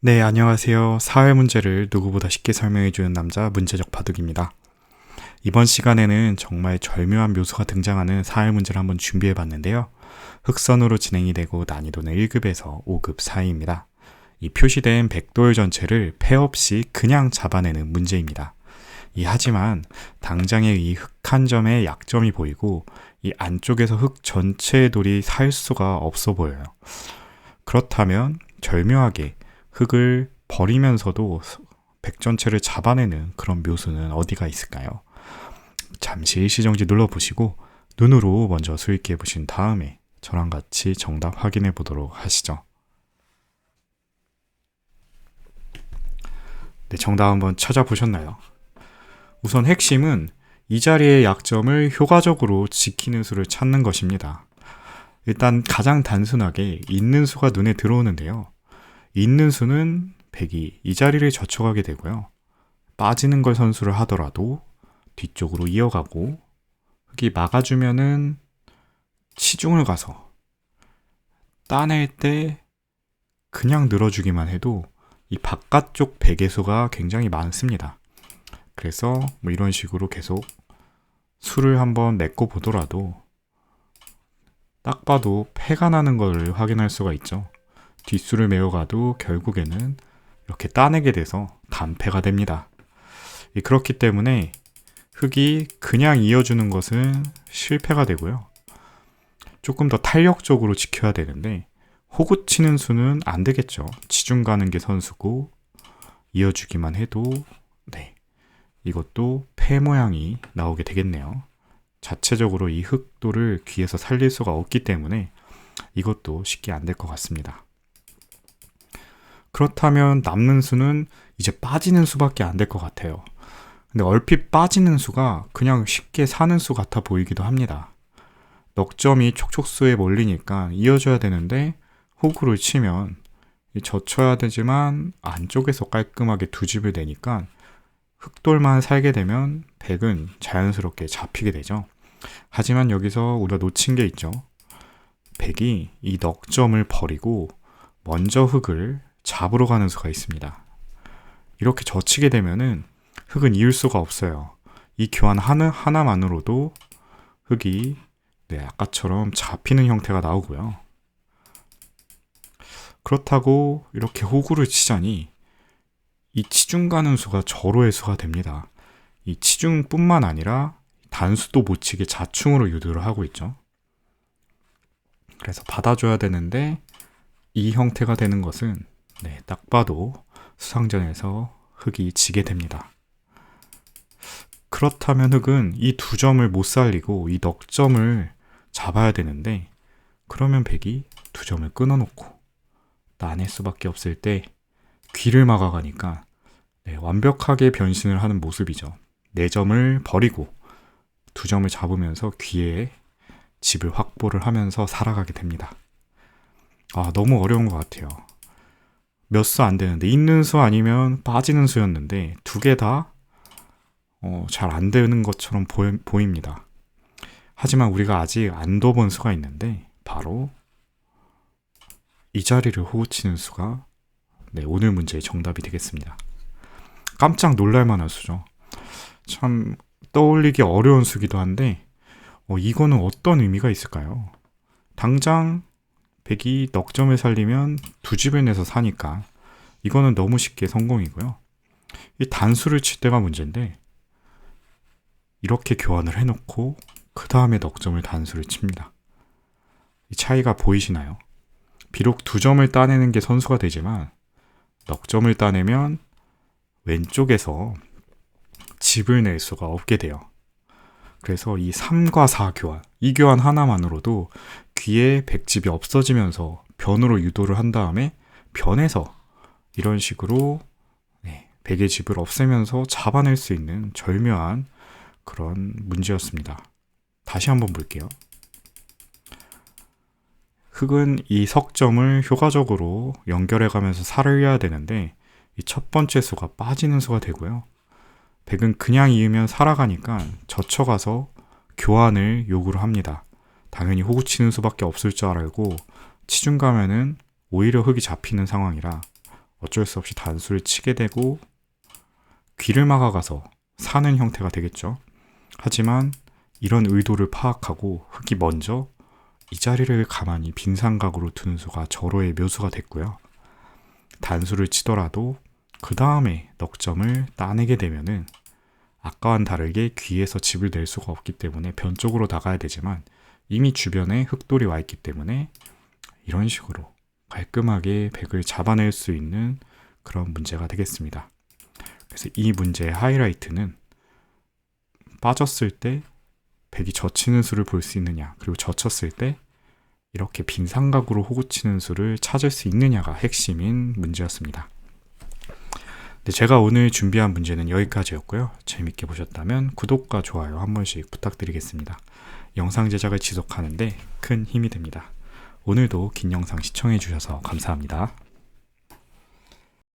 네, 안녕하세요. 사회 문제를 누구보다 쉽게 설명해주는 남자 문제적 바둑입니다. 이번 시간에는 정말 절묘한 묘수가 등장하는 사회 문제를 한번 준비해 봤는데요. 흑선으로 진행이 되고 난이도는 1급에서 5급 사이입니다. 이 표시된 백돌 전체를 패 없이 그냥 잡아내는 문제입니다. 이 하지만 당장의 이 흑 한 점에 약점이 보이고 이 안쪽에서 흑 전체의 돌이 살 수가 없어 보여요. 그렇다면 절묘하게 흙을 버리면서도 백 전체를 잡아내는 그런 묘수는 어디가 있을까요? 잠시 일시정지 눌러보시고 눈으로 먼저 수익해 보신 다음에 저랑 같이 정답 확인해 보도록 하시죠. 네, 정답 한번 찾아보셨나요? 우선 핵심은 이 자리의 약점을 효과적으로 지키는 수를 찾는 것입니다. 일단 가장 단순하게 있는 수가 눈에 들어오는데요. 있는 수는 100이 이 자리를 젖혀가게 되고요. 빠지는 걸 선수를 하더라도 뒤쪽으로 이어가고 흙이 막아주면은 치중을 가서 따낼 때 그냥 늘어주기만 해도 이 바깥쪽 베개수가 굉장히 많습니다. 그래서 뭐 이런 식으로 계속 수를 한번 메꿔 보더라도 딱 봐도 패가 나는 걸 확인할 수가 있죠. 뒷수를 메어가도 결국에는 이렇게 따내게 돼서 단패가 됩니다. 그렇기 때문에 흙이 그냥 이어주는 것은 실패가 되고요. 조금 더 탄력적으로 지켜야 되는데 호구 치는 수는 안 되겠죠. 지중 가는 게 선수고 이어주기만 해도 네 이것도 패 모양이 나오게 되겠네요. 자체적으로 이 흑도를 귀에서 살릴 수가 없기 때문에 이것도 쉽게 안 될 것 같습니다. 그렇다면 남는 수는 이제 빠지는 수밖에 안 될 것 같아요. 근데 얼핏 빠지는 수가 그냥 쉽게 사는 수 같아 보이기도 합니다. 넉점이 촉촉수에 몰리니까 이어줘야 되는데 호구를 치면 젖혀야 되지만 안쪽에서 깔끔하게 두 집을 내니까 흑돌만 살게 되면 백은 자연스럽게 잡히게 되죠. 하지만 여기서 우리가 놓친 게 있죠. 백이 이 넉점을 버리고 먼저 흑을 잡으러 가는 수가 있습니다. 이렇게 젖히게 되면은 흙은 이을 수가 없어요. 이 교환 하나, 하나만으로도 흙이 네, 아까처럼 잡히는 형태가 나오고요. 그렇다고 이렇게 호구를 치자니 이 치중 가는 수가 절호의 수가 됩니다. 이 치중뿐만 아니라 단수도 못 치게 자충으로 유도를 하고 있죠. 그래서 받아줘야 되는데 이 형태가 되는 것은 네, 딱 봐도 수상전에서 흑이 지게 됩니다. 그렇다면 흑은 이 두 점을 못 살리고 이 넉 점을 잡아야 되는데 그러면 백이 두 점을 끊어놓고 나낼 수밖에 없을 때 귀를 막아가니까 네, 완벽하게 변신을 하는 모습이죠. 네 점을 버리고 두 점을 잡으면서 귀에 집을 확보를 하면서 살아가게 됩니다. 아, 너무 어려운 것 같아요. 몇 수 안 되는데 있는 수 아니면 빠지는 수였는데 두 개다 어, 잘안 되는 것처럼 보이, 보입니다. 하지만 우리가 아직 안 둬본 수가 있는데 바로 이 자리를 호구치는 수가 네, 오늘 문제의 정답이 되겠습니다. 깜짝 놀랄만한 수죠. 참 떠올리기 어려운 수기도 한데 어, 이거는 어떤 의미가 있을까요? 당장 백이 넉 점을 살리면 두 집을 내서 사니까 이거는 너무 쉽게 성공이고요. 이 단수를 칠 때가 문제인데 이렇게 교환을 해놓고 그 다음에 넉 점을 단수를 칩니다. 이 차이가 보이시나요? 비록 두 점을 따내는 게 선수가 되지만 넉 점을 따내면 왼쪽에서 집을 낼 수가 없게 돼요. 그래서 이 3과 4 교환, 이 교환 하나만으로도 귀에 백집이 없어지면서 변으로 유도를 한 다음에 변해서 이런 식으로 네, 백의 집을 없애면서 잡아낼 수 있는 절묘한 그런 문제였습니다. 다시 한번 볼게요. 흙은 이 석점을 효과적으로 연결해가면서 살을 이어야 되는데 이 첫 번째 수가 빠지는 수가 되고요. 백은 그냥 이으면 살아가니까 젖혀가서 교환을 요구를 합니다. 당연히 호구 치는 수밖에 없을 줄 알고 치중 가면은 오히려 흙이 잡히는 상황이라 어쩔 수 없이 단수를 치게 되고 귀를 막아가서 사는 형태가 되겠죠. 하지만 이런 의도를 파악하고 흑이 먼저 이 자리를 가만히 빈삼각으로 두는 수가 절호의 묘수가 됐고요. 단수를 치더라도 그 다음에 넉점을 따내게 되면은 아까와는 다르게 귀에서 집을 낼 수가 없기 때문에 변 쪽으로 나가야 되지만 이미 주변에 흑돌이 와 있기 때문에 이런 식으로 깔끔하게 백을 잡아낼 수 있는 그런 문제가 되겠습니다. 그래서 이 문제의 하이라이트는 빠졌을 때 백이 젖히는 수를 볼 수 있느냐, 그리고 젖혔을 때 이렇게 빈 삼각으로 호구치는 수를 찾을 수 있느냐가 핵심인 문제였습니다. 네, 제가 오늘 준비한 문제는 여기까지였고요. 재밌게 보셨다면 구독과 좋아요 한 번씩 부탁드리겠습니다. 영상 제작을 지속하는데 큰 힘이 됩니다. 오늘도 긴 영상 시청해 주셔서 감사합니다.